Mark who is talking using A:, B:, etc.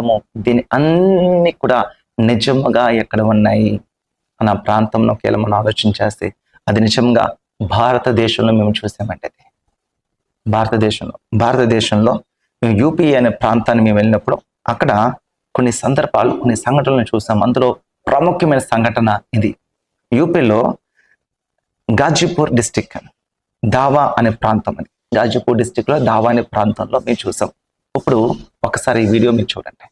A: ప్రాంతము. దీని అన్ని కూడా నిజముగా ఎక్కడ ఉన్నాయి? మన ప్రాంతంలో కేవలం మనం ఆలోచన చేస్తే అది నిజంగా భారతదేశంలో మేము చూసామంటే భారతదేశంలో. భారతదేశంలో మేము యూపీ అనే ప్రాంతాన్ని మేము వెళ్ళినప్పుడు అక్కడ కొన్ని సందర్భాలు కొన్ని సంఘటనలు చూసాం. అందులో ప్రాముఖ్యమైన సంఘటన ఇది. యూపీలో గాజీపూర్ డిస్టిక్ దావా అనే ప్రాంతం అది. గాజీపూర్ డిస్టిక్లో దావా అనే ప్రాంతంలో మేము చూసాం. ఇప్పుడు ఒకసారి ఈ వీడియో మీరు చూడండి.